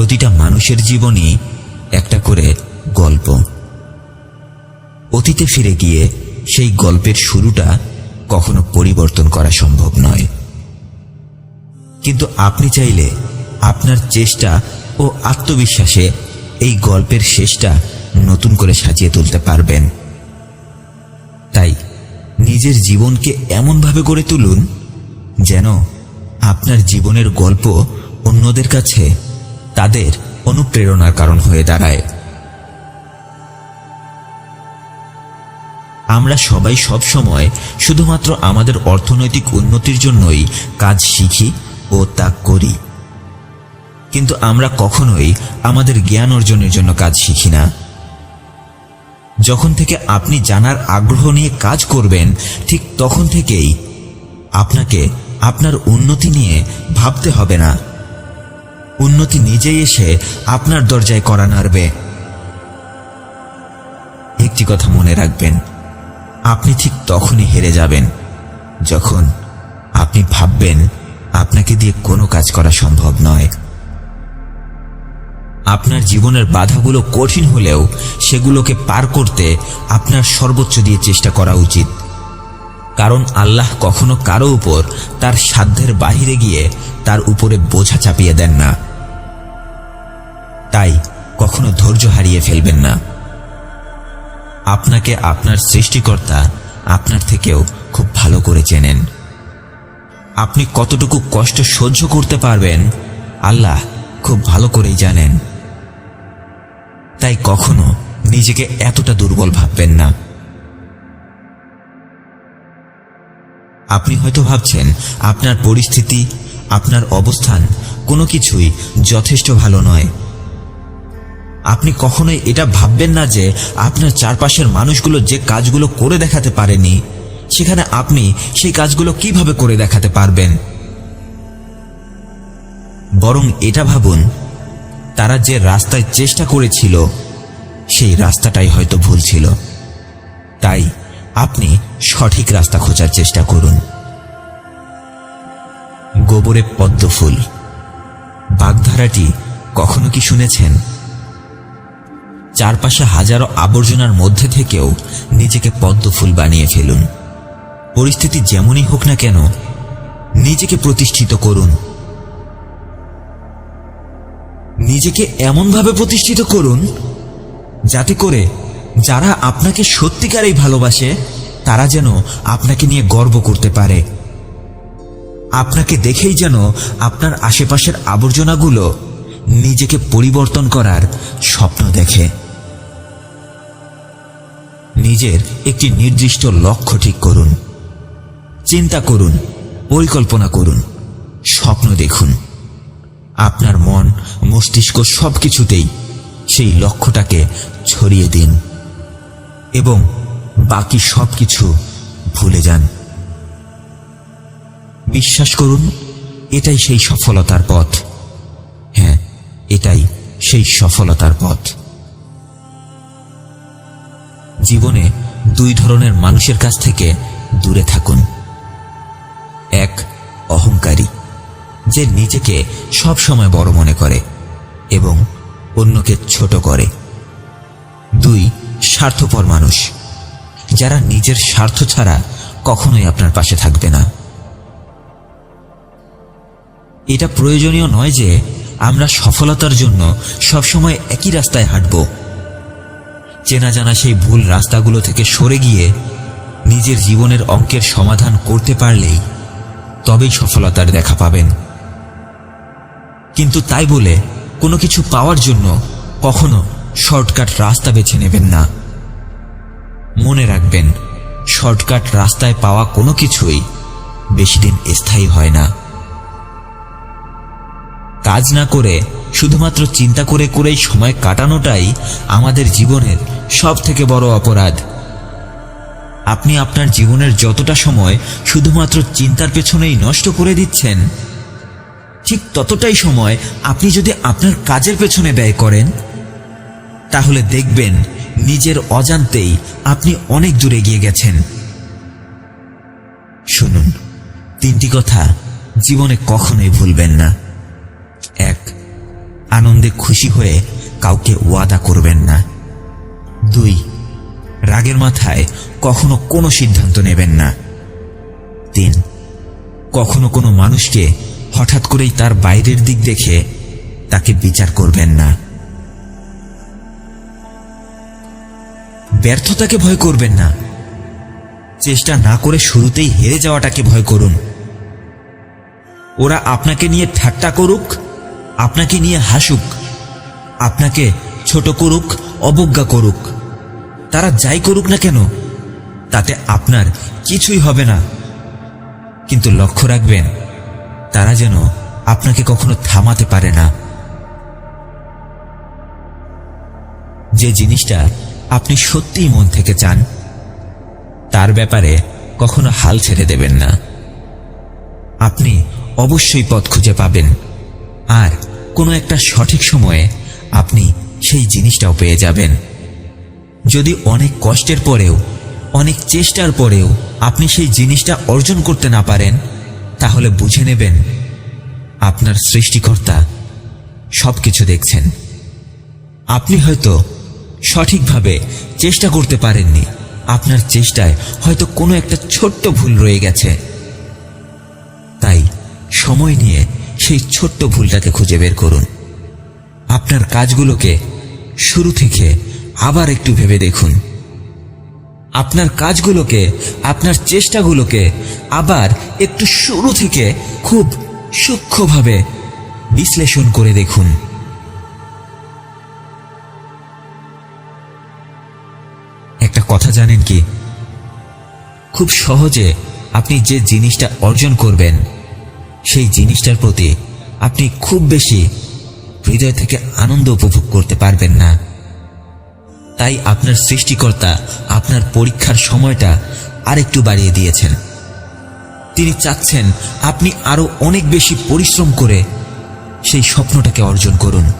প্রতিটা মানুষের জীবনই একটা করে গল্প। অতীতে ফিরে গিয়ে সেই গল্পের শুরুটা কখনো পরিবর্তন করা সম্ভব নয়। কিন্তু আপনি চাইলে আপনার চেষ্টা ও আত্মবিশ্বাসে এই গল্পের শেষটা নতুন করে সাজিয়ে তুলতে পারবেন। তাই নিজের জীবনকে এমনভাবে গড়ে তুলুন যেন আপনার জীবনের গল্প অন্যদের কাছে তাদের অনুপ্রেরণার কারণ হয়ে দাঁড়ায়। আমরা সবাই সব সময় শুধুমাত্র আমাদের অর্থনৈতিক উন্নতির জন্যই কাজ শিখি ও তা করি। কিন্তু আমরা কখনোই আমাদের জ্ঞান অর্জনের জন্য কাজ শিখি না। যখন থেকে আপনি জানার আগ্রহ নিয়ে কাজ করবেন, ঠিক তখন থেকেই আপনাকে আপনার উন্নতি নিয়ে ভাবতে হবে না। উন্নতি নিজেই এসে আপনার দরজায় করা নাড়বে। একটি কথা মনে রাখবেন, আপনি ঠিক তখনই হেরে যাবেন, যখন আপনি ভাববেন আপনাকে দিয়ে কোনো কাজ করা সম্ভব নয়। আপনার জীবনের বাধাগুলো কঠিন হলেও সেগুলোকে পার করতে আপনার সর্বোচ্চ দিয়ে চেষ্টা করা উচিত। কারণ আল্লাহ কখনো কারও উপর তার সাধ্যের বাহিরে গিয়ে তার উপরে বোঝা চাপিয়ে দেন না। তাই কখনো ধৈর্য হারিয়ে ফেলবেন না। আপনাকে আপনার সৃষ্টিকর্তা আপনার থেকেও খুব ভালো করে চেনেন। আপনি কতটুকু কষ্ট সহ্য করতে পারবেন, আল্লাহ খুব ভালো করেই জানেন। তাই কখনো নিজেকে এতটা দুর্বল ভাববেন না। আপনি হয়তো ভাবছেন, আপনার পরিস্থিতি, আপনার অবস্থান কোনো কিছুই যথেষ্ট ভালো নয়। আপনি কখনোই এটা ভাববেন না যে আপনার চারপাশের মানুষগুলো যে কাজগুলো করে দেখাতে পারেনি, সেখানে আপনি সেই কাজগুলো কীভাবে করে দেখাতে পারবেন? বরং এটা ভাবুন, তারা যে রাস্তায় চেষ্টা করেছিল, সেই রাস্তাটাই হয়তো ভুল ছিল। তাই আপনি সঠিক রাস্তা খোঁজার চেষ্টা করুন। গোবরে পদ্ম ফুল। বাগধারাটি কখনো কি শুনেছেন? চারপাশে হাজারো আবর্জনার মধ্যে থেকেও নিজেকে পদ্ম ফুল বানিয়ে ফেলুন। পরিস্থিতি যেমনই হোক না কেন, নিজেকে প্রতিষ্ঠিত করুন। নিজেকে এমনভাবে প্রতিষ্ঠিত করুন যাতে করে যারা আপনাকে সত্যিকারেই ভালোবাসে, তারা যেন আপনাকে নিয়ে গর্ব করতে পারে। আপনাকে দেখেই যেন আপনার আশেপাশের আবর্জনাগুলো নিজেকে পরিবর্তন করার স্বপ্ন দেখে। নিজের একটি নির্দিষ্ট লক্ষ্য ঠিক করুন। চিন্তা করুন, পরিকল্পনা করুন, স্বপ্ন দেখুন। আপনার মন, মস্তিষ্ক সব কিছুতেই সেই লক্ষ্যটাকে ছড়িয়ে দিন এবং বাকি সব কিছু ভুলে যান। বিশ্বাস করুন, এটাই সেই সফলতার পথ। হ্যাঁ এটাই সেই সফলতার পথ। জীবনে দুই ধরনের মানুষের কাছ থেকে দূরে থাকুন। এক, অহংকারী, যে নিজেকে সব সময় বড় মনে করে এবং অন্যকে ছোট করে। দুই, স্বার্থপর মানুষ, যারা নিজের স্বার্থ ছাড়া কখনোই আপনার পাশে থাকবে না। এটা প্রয়োজনীয় নয় যে আমরা সফলতার জন্য সবসময় একই রাস্তায় হাঁটব। চেনা জানা সেই ভুল রাস্তাগুলো থেকে সরে গিয়ে নিজের জীবনের অঙ্কের সমাধান করতে পারলেই তবেই সফলতার দেখা পাবেন। কিন্তু তাই বলে কোনো কিছু পাওয়ার জন্য কখনো শর্টকাট রাস্তা বেছে নেবেন না। মনে রাখবেন, শর্টকাট রাস্তায় পাওয়া কোনো কিছুই বেশি দিন স্থায়ী হয় না। কাজ না করে শুধুমাত্র চিন্তা করে করেই সময় কাটানোটাই আমাদের জীবনের সব থেকে বড় অপরাধ। আপনি আপনার জীবনের যতটা সময় শুধুমাত্র চিন্তার পেছনেই নষ্ট করে দিচ্ছেন, ঠিক ততটাই সময় আপনি যদি আপনার কাজের পেছনে ব্যয় করেন, তাহলে দেখবেন নিজের অজান্তেই আপনি অনেক দূরে গিয়ে গেছেন। শুনুন, তিনটি কথা জীবনে কখনোই ভুলবেন না। এক, আনন্দে খুশি হয়ে কাউকে ওয়াদা করবেন না। দুই, রাগের মাথায় কখনো কোনো সিদ্ধান্ত নেবেন না। তিন, কখনো কোনো মানুষকে হঠাৎ করেই তার বাইরের দিক দেখে তাকে বিচার করবেন না। ব্যর্থতাকে ভয় করবেন না। চেষ্টা না করে শুরুতেই হেরে যাওয়াটাকে ভয় করুন। ওরা আপনাকে নিয়ে ঠাট্টা করুক, আপনাকে নিয়ে হাসুক, আপনাকে ছোট করুক, অবজ্ঞা করুক। তারা যাই করুক না কেন, তাতে আপনার কিছুই হবে না। কিন্তু লক্ষ্য রাখবেন, তারা যেন আপনাকে কখনো থামাতে পারে না। যে জিনিসটা আপনি সত্যিই মন থেকে চান, তার ব্যাপারে কখনো হাল ছেড়ে দেবেন না। আপনি অবশ্যই পথ খুঁজে পাবেন। আর কোনো একটা সঠিক সময়ে আপনি সেই জিনিসটাও পেয়ে যাবেন। যদি অনেক কষ্টের পরেও, অনেক চেষ্টার পরেও আপনি সেই জিনিসটা অর্জন করতে না পারেন, তাহলে বুঝে নেবেন, আপনার সৃষ্টিকর্তা সব কিছু দেখছেন। আপনি হয়তো সঠিকভাবে চেষ্টা করতে পারেননি, আপনার চেষ্টায় হয়তো কোনো একটা ছোট্ট ভুল রয়ে গেছে। তাই সময় নিয়ে সেই ছোট্ট ভুলটাকে খুঁজে বের করুন। আপনার কাজগুলোকে শুরু থেকে আবার একটু ভেবে দেখুন। আপনার কাজগুলোকে, আপনার চেষ্টাগুলোকে আবার একটু শুরু থেকে খুব সূক্ষ্মভাবে বিশ্লেষণ করে দেখুন। একটা কথা জানেন কি? খুব সহজে আপনি যে জিনিসটা অর্জন করবেন, সেই জিনিসটার প্রতি আপনি খুব বেশি হৃদয় থেকে আনন্দ উপভোগ করতে পারবেন না। তাই আপনার সৃষ্টিকর্তা আপনার পরীক্ষার সময়টা আরেকটু বাড়িয়ে দিয়েছেন। তিনি চাচ্ছেন আপনি আরও অনেক বেশি পরিশ্রম করে সেই স্বপ্নটাকে অর্জন করুন।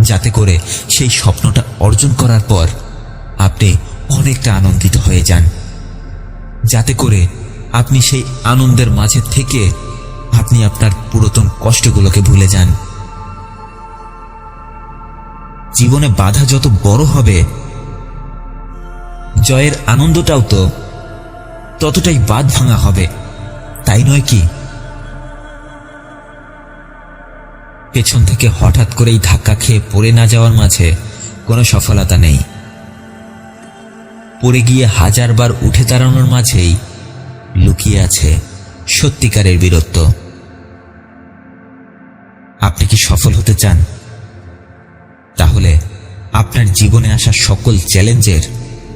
যাতে করে সেই স্বপ্নটা অর্জন করার পর আপনি অনেকটা আনন্দিত হয়ে যান। যাতে করে আপনি সেই আনন্দের মাঝে থেকে আপনি আপনার পুরাতন কষ্টগুলোকে ভুলে যান। জীবনে বাধা যত বড় হবে, জয়ের আনন্দটাও তো ততটাই বাদ ভাঙা হবে। তাই নয় কি? পেছন থেকে হঠাৎ করেই ধাক্কা খেয়ে পড়ে না যাওয়ার মাঝে কোনো সফলতা নেই। পড়ে গিয়ে হাজারবার উঠে দাঁড়ানোর মাঝেই লুকিয়ে আছে সত্যিকারের বীরত্ব। আপনি কি সফল হতে চান? তাহলে আপনার জীবনে আসা সকল চ্যালেঞ্জের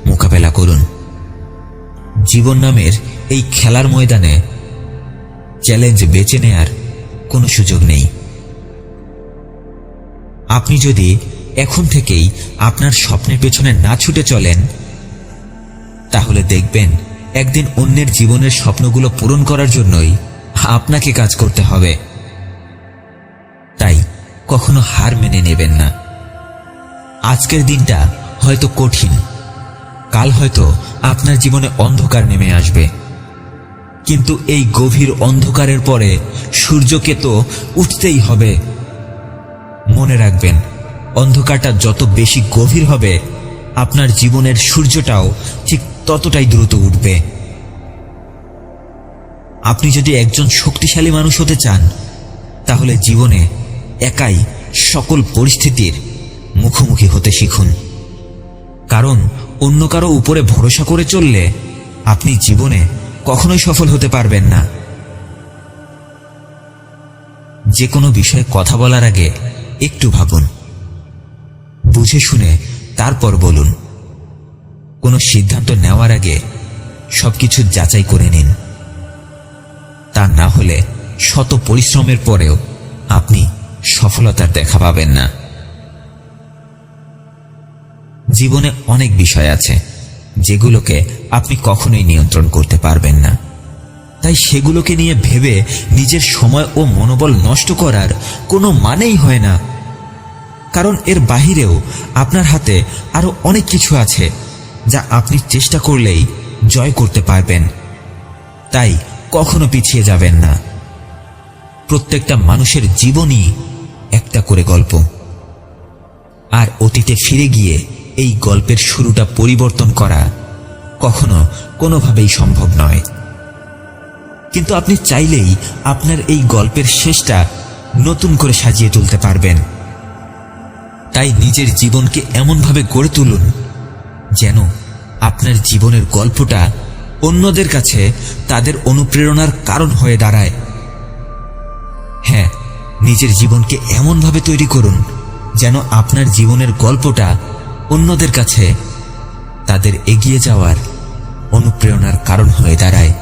মোকাবেলা করুন। জীবন নামের এই খেলার ময়দানে চ্যালেঞ্জ বেছে নেয়ার কোনো সুযোগ নেই। আপনি যদি এখন থেকেই আপনার স্বপ্নের পেছনে না ছুটে চলেন, তাহলে দেখবেন একদিন অন্যের জীবনের স্বপ্নগুলো পূরণ করার জন্যই আপনাকে কাজ করতে হবে। তাই কখনো হার মেনে নেবেন না। আজকের দিনটা হয়তো কঠিন। কাল হয়তো আপনার জীবনে অন্ধকার নেমে আসবে। কিন্তু এই গভীর অন্ধকারের পরে সূর্যকে তো উঠতেই হবে। মনে রাখবেন, অন্ধকারটা যত বেশি গভীর হবে, আপনার জীবনের সূর্যটাও ঠিক ততটাই দ্রুত উঠবে। আপনি যদি একজন শক্তিশালী মানুষ হতে চান, তাহলে জীবনে একাই সকল পরিস্থিতির মুখোমুখি হতে শিখুন। কারণ অন্য কারও উপরে ভরসা করে চললে আপনি জীবনে কখনোই সফল হতে পারবেন না। যে কোনো বিষয়ে কথা বলার আগে একটু ভাবুন। বুঝে শুনে তারপর বলুন। কোনো সিদ্ধান্ত নেওয়ার আগে সবকিছু যাচাই করে নিন। তা না হলে শত পরিশ্রমের পরেও আপনি সফলতার দেখা পাবেন না। জীবনে অনেক বিষয় আছে, যেগুলোকে আপনি কখনোই নিয়ন্ত্রণ করতে পারবেন না। তাই সেগুলোকে নিয়ে ভেবে নিজের সময় ও মনোবল নষ্ট করার কোনো মানেই হয় না। কারণ এর বাহিরেও আপনার হাতে আরও অনেক কিছু আছে, যা আপনি চেষ্টা করলেই জয় করতে পারবেন। তাই কখনো পিছিয়ে যাবেন না। প্রত্যেকটা মানুষের জীবনই একটা করে গল্প। আর অতীতে ফিরে গিয়ে এই গল্পের শুরুটা পরিবর্তন করা কখনো কোনোভাবেই সম্ভব নয়। কিন্তু আপনি চাইলেই আপনার এই গল্পের শেষটা নতুন করে সাজিয়ে তুলতে পারবেন। তাই নিজের জীবনকে এমনভাবে গড়ে তুলুন যেন আপনার জীবনের গল্পটা অন্যদের কাছে তাদের অনুপ্রেরণার কারণ হয়ে দাঁড়ায়। হ্যাঁ নিজের জীবনকে এমনভাবে তৈরি করুন যেন আপনার জীবনের গল্পটা অন্যদের কাছে তাদের এগিয়ে যাওয়ার অনুপ্রেরণার কারণ হয়ে দাঁড়ায়।